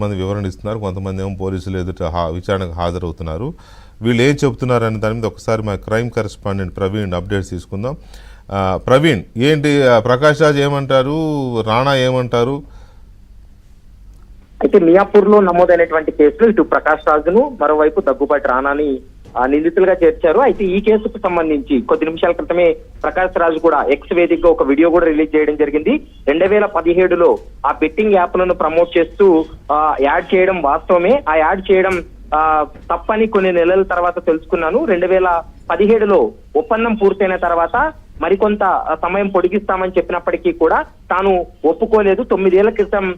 మంది వివరణ ఇస్తున్నారు కొంతమంది ఏమో పోలీసులు ఎదుట హా- విచారణకు హాజరవుతున్నారు. వీళ్ళు ఏం చెప్తున్నారు అనే దాని మీద ఒకసారి మా క్రైమ్ కరెస్పాండెంట్ ప్రవీణ్ అప్డేట్స్ తీసుకుందాం. ప్రవీణ్ ఏంటి ప్రకాష్ రాజ్ ఏమంటారు రాణా ఏమంటారు? అయితే మియాపూర్లో నమోదైనటువంటి కేసులో ఇటు ప్రకాష్ రాజును మరోవైపు దగ్గుబాటి రాణాని నిందితులుగా చేర్చారు. అయితే ఈ కేసుకు సంబంధించి కొద్ది నిమిషాల క్రితమే ప్రకాష్ రాజు కూడా ఎక్స్ వేదికగా ఒక వీడియో కూడా రిలీజ్ చేయడం జరిగింది. రెండు వేల పదిహేడులో ఆ బెట్టింగ్ యాప్లను ప్రమోట్ చేస్తూ ఆ, యాడ్ చేయడం వాస్తవమే. ఆ యాడ్ చేయడం ఆ, తప్పని కొన్ని నెలల తర్వాత తెలుసుకున్నాను. రెండు వేల పదిహేడులో ఒప్పందం పూర్తయిన తర్వాత మరికొంత సమయం పొడిగిస్తామని చెప్పినప్పటికీ కూడా తాను ఒప్పుకోలేదు. తొమ్మిదేళ్ళ క్రితం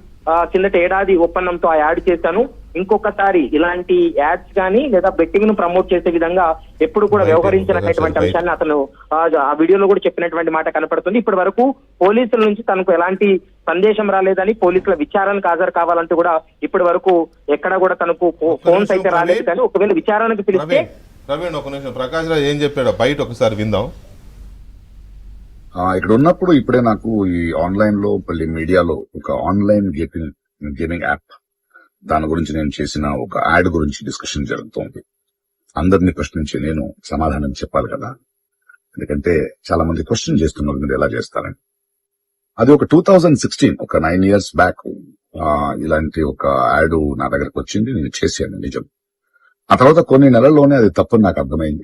కిందట ఏడాది ఒప్పందంతో ఆ యాడ్ చేశాను ఇంకొకసారి ఇలాంటి యాడ్స్ కానీ లేదా బెట్టింగ్ను ప్రమోట్ చేసే విధంగా ఎప్పుడు కూడా. వ్యవహరించినటువంటి. అంశాన్ని అతను ఆ, వీడియోలో కూడా చెప్పినటువంటి మాట కనపడుతుంది ఇప్పటి వరకు పోలీసుల నుంచి తనకు ఎలాంటి సందేశం రాలేదని పోలీసుల విచారణకు హాజరు కావాలంటూ కూడా ఇప్పటి వరకు ఎక్కడ కూడా తనకు ఫోన్స్ అయితే రాలేదు. కానీ ఒకవేళ విచారణకు పిలిస్తే ప్రవీణ్ ఒక నిమిషం ప్రకాష్ రాజ్ ఏం చెప్పాడో బయట ఒకసారి విందాం ఇక్కడ ఉన్నప్పుడు ఇప్పుడే నాకు ఈ ఆన్లైన్లో మళ్ళీ మీడియాలో ఒక ఆన్లైన్ గేమింగ్ గేమింగ్ యాప్. దాని గురించి నేను చేసిన ఒక యాడ్ గురించి డిస్కషన్ జరుగుతోంది. అందరినీ ప్రశ్నించి నేను సమాధానం చెప్పాలి కదా? ఎందుకంటే చాలా మంది క్వశ్చన్ చేస్తున్నారు మీరు ఎలా చేస్తారని. అది ఒక టూ థౌజండ్ సిక్స్టీన్ ఒక నైన్ ఇయర్స్ బ్యాక్ ఇలాంటి ఒక యాడ్ నా దగ్గరకు వచ్చింది నేను చేశాను నిజం. ఆ తర్వాత కొన్ని నెలల్లోనే అది తప్పని నాకు అర్థమైంది.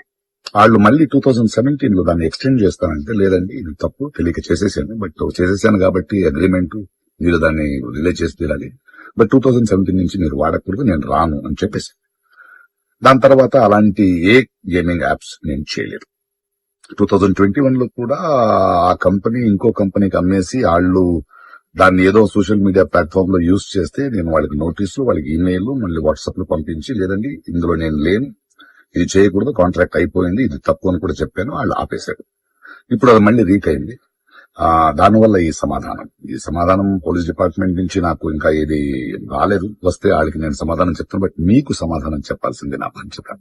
వాళ్ళు మళ్ళీ టూ థౌజండ్ సెవెంటీన్లో దాన్ని ఎక్స్టెండ్ చేస్తానంటే లేదండి ఇది తప్పు తెలియక చేసేసాను బట్ చేసేసాను కాబట్టి అగ్రిమెంట్ మీరు దాన్ని రిలీజ్ చేసి తీరాలి బట్ టూ థౌజండ్ సెవెంటీన్ నుంచి మీరు వాడకూడదు నేను రాను అని చెప్పేసి. దాని తర్వాత అలాంటి ఏ గేమింగ్ యాప్స్ నేను చేయలేదు. టూ థౌజండ్ ట్వంటీ వన్లో కూడా ఆ కంపెనీ ఇంకో కంపెనీకి అమ్మేసి వాళ్ళు దాన్ని ఏదో సోషల్ మీడియా ప్లాట్ఫామ్లో యూజ్ చేస్తే నేను వాళ్ళకి నోటీసులు వాళ్ళకి ఈమెయిల్ మళ్ళీ వాట్సాప్లో పంపించి లేదండి ఇందులో నేను లేను. ఇది చేయకూడదు కాంట్రాక్ట్ అయిపోయింది ఇది తప్పు అని కూడా చెప్పాను వాళ్ళు ఆపేశారు. ఇప్పుడు అది మళ్ళీ రీక్ అయింది. దానివల్ల ఈ సమాధానం. ఈ సమాధానం పోలీస్ డిపార్ట్మెంట్ నుంచి నాకు ఇంకా ఏది రాలేదు. వస్తే వాళ్ళకి నేను సమాధానం చెప్తాను బట్ మీకు సమాధానం చెప్పాల్సింది నా బాధ్యత.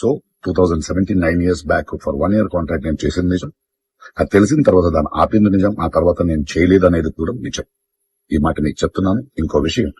So two thousand seventeen nine years back for one year contract నేను చేసింది నిజం. అది తెలిసిన తర్వాత దాన్ని ఆపింది నిజం. ఆ తర్వాత నేను చేయలేదు అనేది కూడా నిజం. ఈ మాట మీకు చెప్తున్నాను. ఇంకో విషయం.